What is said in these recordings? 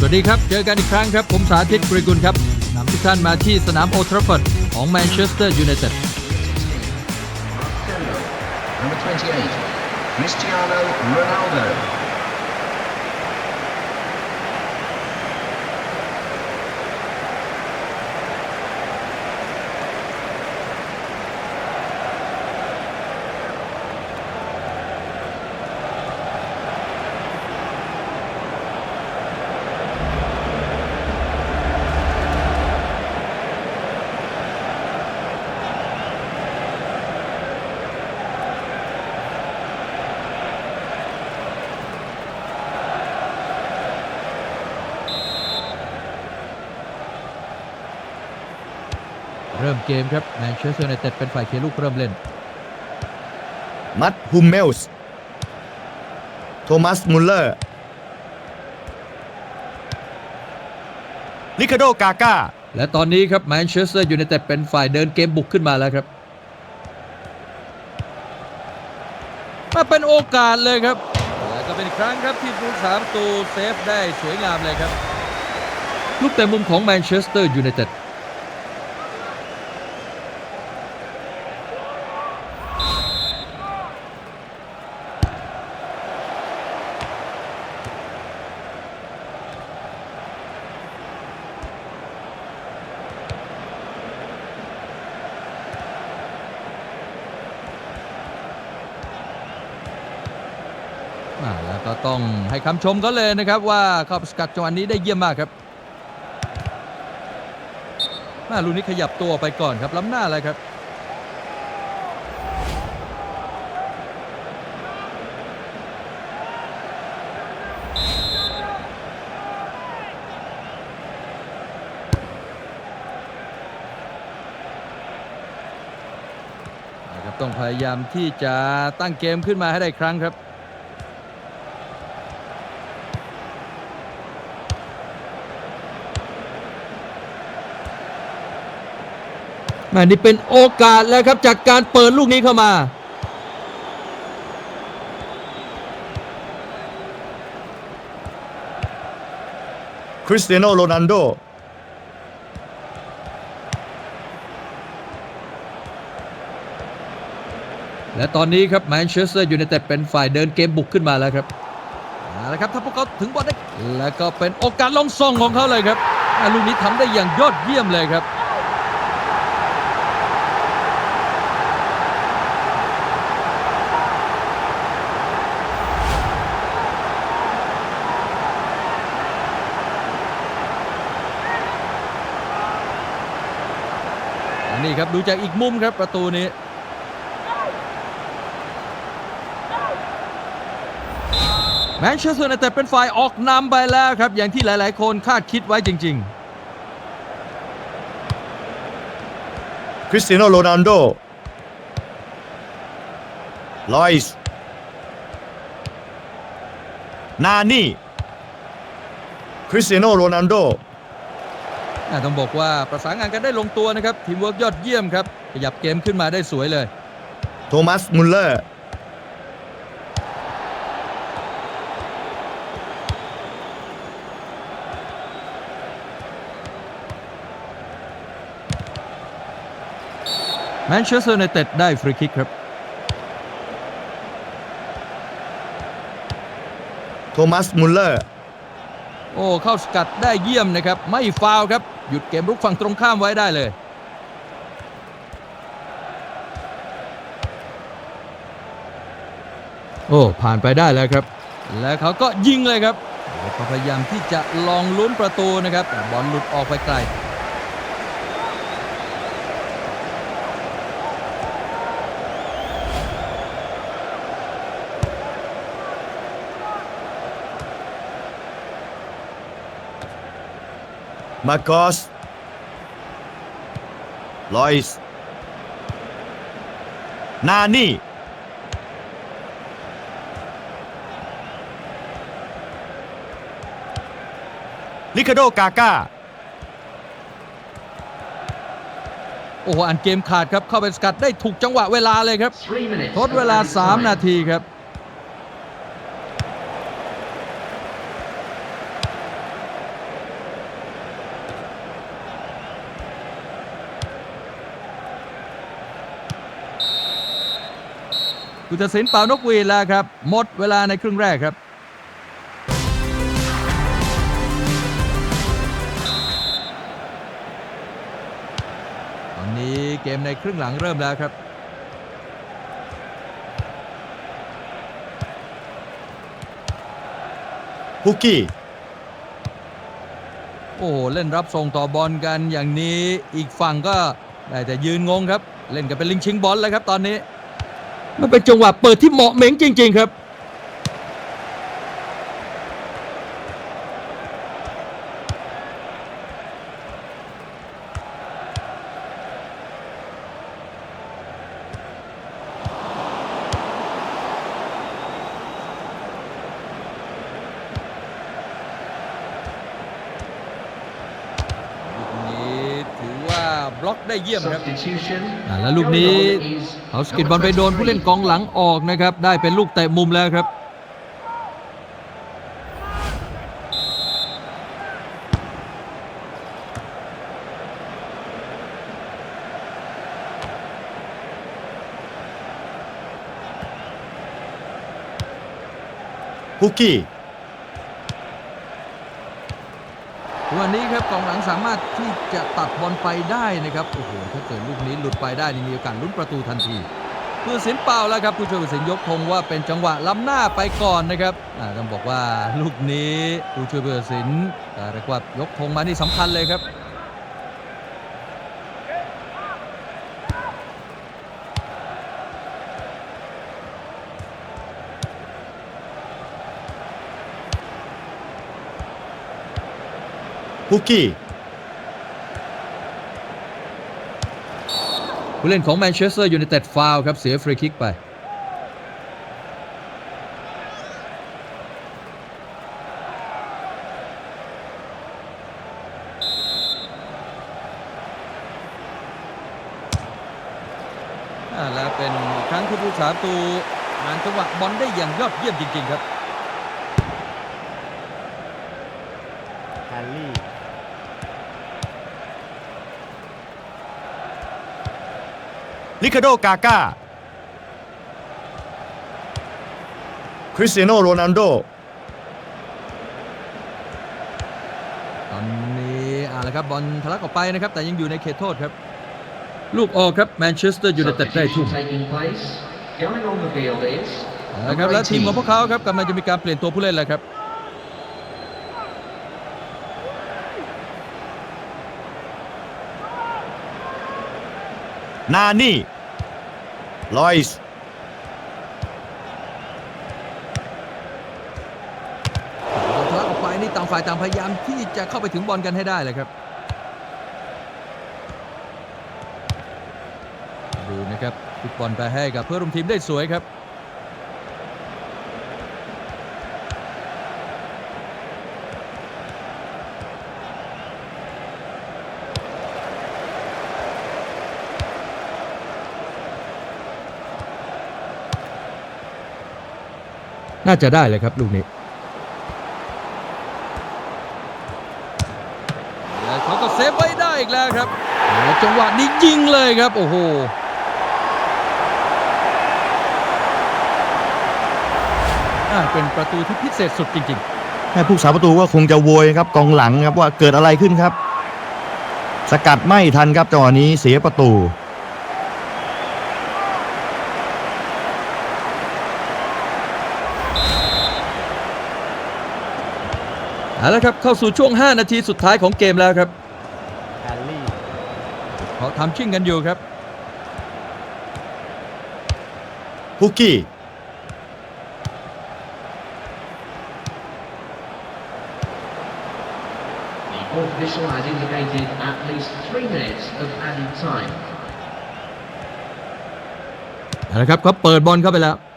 สวัสดีครับ เจอกันอีกครั้งครับ ผมสาธิตกรีกุลครับนำทุกท่านมาที่สนามโอทราฟอร์ดของแมนเชสเตอร์ยูไนเต็ด Number 28, Cristiano Ronaldo. เริ่มเกมครับแมนเชสเตอร์ยูไนเต็ดเป็นฝ่ายเคลียร์ลูกเริ่มเล่น มัตฮุมเมลส์ โทมัสมุลเลอร์ ลิคาโดกาก้า และตอนนี้ครับแมนเชสเตอร์ยูไนเต็ดเป็นฝ่ายเดินเกมบุกขึ้นมาแล้วครับ มาเป็นโอกาสเลยครับ และก็เป็นอีกครั้งครับที่ผู้สามตูเซฟได้สวยงามเลยครับ ลูกแต่มุมของแมนเชสเตอร์ยูไนเต็ด อ่าแล้วก็ต้องให้คำชมเขาเลยนะครับว่าเข้าสกัดจังหวะนี้ได้เยี่ยมมากครับน่าลูนี้ขยับตัวไปก่อนครับล้ำหน้าเลยครับนะครับต้องพยายามที่จะตั้งเกมขึ้นมาให้ได้ครั้งครับ แม่นี่เป็นโอกาสแล้วครับจากการเปิดลูกนี้เข้ามาคริสเตียโนโรนัลโดและตอนนี้ครับแมนเชสเตอร์ยูไนเต็ดเป็นฝ่ายเดินเกมบุกขึ้นมาแล้วครับเอาละครับถ้าพวกเขาถึงบอลได้แล้วก็เป็นโอกาสลงส่งของเขาเลยครับอ่าลูกนี้ทำได้อย่างยอดเยี่ยมเลยครับ ครับดูจากอีกมุมครับประตูนี้แมนเชสเตอร์ยูไนเต็ดเป็นฝ่ายออกนำไปแล้วครับ อย่างที่หลาย ๆ คนคาดคิดไว้จริงคริสเตียโนโรนัลโดลอยส์นานี่คริสเตียโนโรนัลโด ต้องบอกว่าประสานงานกันได้ลงตัวนะครับทีมเวิร์กยอดเยี่ยมครับขยับเกมขึ้นมาได้สวยเลย โทมัสมุลเลอร์แมนเชสเตอร์ยูไนเต็ดได้ฟรีคิกครับ โทมัสมุลเลอร์ โอ้ เข้าสกัดได้เยี่ยมนะครับ ไม่ฟาวล์ครับ หยุดเกมรุกฝั่งตรงข้ามไว้ได้เลย โอ้ผ่านไปได้แล้วครับ และเขาก็ยิงเลยครับพยายามที่จะลองลุ้นประตูนะครับแต่บอลหลุดออกไปไกล มาโกสลอยส์นานี่ลิคาโดกาก้าโอ้โหอันเกมขาดครับ เข้าไปสกัดได้ถูกจังหวะเวลาเลยครับ Three minutes. ทดเวลา 3 นาทีครับ ผู้ตัดสินเป่านกหวีดแล้วครับ หมดเวลาในครึ่งแรกครับ ตอนนี้เกมในครึ่งหลังเริ่มแล้วครับ พุกกี้ โอ้โหเล่นรับส่งต่อบอลกันอย่างนี้อีกฝั่งก็ได้แต่ยืนงงครับ เล่นกันเป็นลิงชิงบอลแล้วครับตอนนี้ มันเป็นจังหวะเปิดที่เหมาะเหม็งจริง ๆ ครับ ลูกนี้ถือว่าบ ล็อกได้เยี่ยมครับ Substitution. อ่าแล้วลูกนี้เขาสกิดบอลไปโดนผู้เล่นกองหลังออกนะครับ ได้เป็นลูกเตะมุมแล้วครับพุกกี้ วันนี้ครับกองหลังสามารถที่จะตัดบอลไปได้นะครับโอ้โหถ้าเกิดลูกนี้หลุดไปได้นี่มีโอกาสลุ้นประตูทันทีผู้สินเปล่าแล้วครับผู้ช่วยผู้สินยกธงว่าเป็นจังหวะล้ำหน้าไปก่อนนะครับต้องบอกว่าลูกนี้ผู้ช่วยผู้สินเรียกว่ายกธงมานี่สำคัญเลยครับ พุกกี้ผู้เล่นของแมนเชสเตอร์ยูไนเต็ดฟาวครับ เสียฟรีคิกไป แล้วเป็นครั้งที่ผู้สาประตูอ่านจังหวะบอลได้อย่างยอดเยี่ยมจริง ๆ ครับ แฮร์รี่ ลิคาโดกาก้าคริสเตียโนโรนัลโดตอนนี้อ่าแล้วครับบอลทะลักออกไปนะครับ แต่ยังอยู่ในเขตโทษครับ ลูกออกครับแมนเชสเตอร์ยูไนเต็ดได้ทุ่ม Substitution taking place. Going on the field is นะครับแล้วทีมของพวกเขาครับกำลังจะมีการเปลี่ยนตัวผู้เล่นแล้วครับนานี่ ลอยส์ทะลักออกไปนี่ต่างฝ่ายต่างพยายามที่จะเข้าไปถึงบอลกันให้ได้เลยครับ ดูนะครับฟุตบอลไปให้กับเพื่อนร่วมทีมได้สวยครับ น่าจะได้เลยครับลูกนี้แล้วเขาก็เซฟไว้ได้อีกแล้วครับแล้วจังหวะนี้ยิงเลยครับโอ้โหอ่าเป็นประตูที่พิเศษสุดจริงแค่ผู้สาประตูก็คงจะโวยครับกองหลังครับว่าเกิดอะไรขึ้นครับ สกัดไม่ทันครับจังหวะนี้เสียประตู เอาละครับเข้าสู่ช่วง 5 นาทีสุดท้ายของเกมแล้วครับเขาทำชิ่งกันอยู่ครับพุกกี้ the fourth official has indicated at least three minutes of added time. เอาละครับเขาเปิดบอลเข้าไปแล้วเอาละ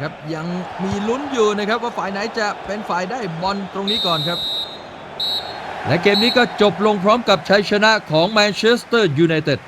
ครับ ยังมีลุ้นอยู่นะครับว่าฝ่ายไหนจะเป็นฝ่ายได้บอลตรงนี้ก่อนครับ และเกมนี้ก็จบลงพร้อมกับชัยชนะของแมนเชสเตอร์ยูไนเต็ด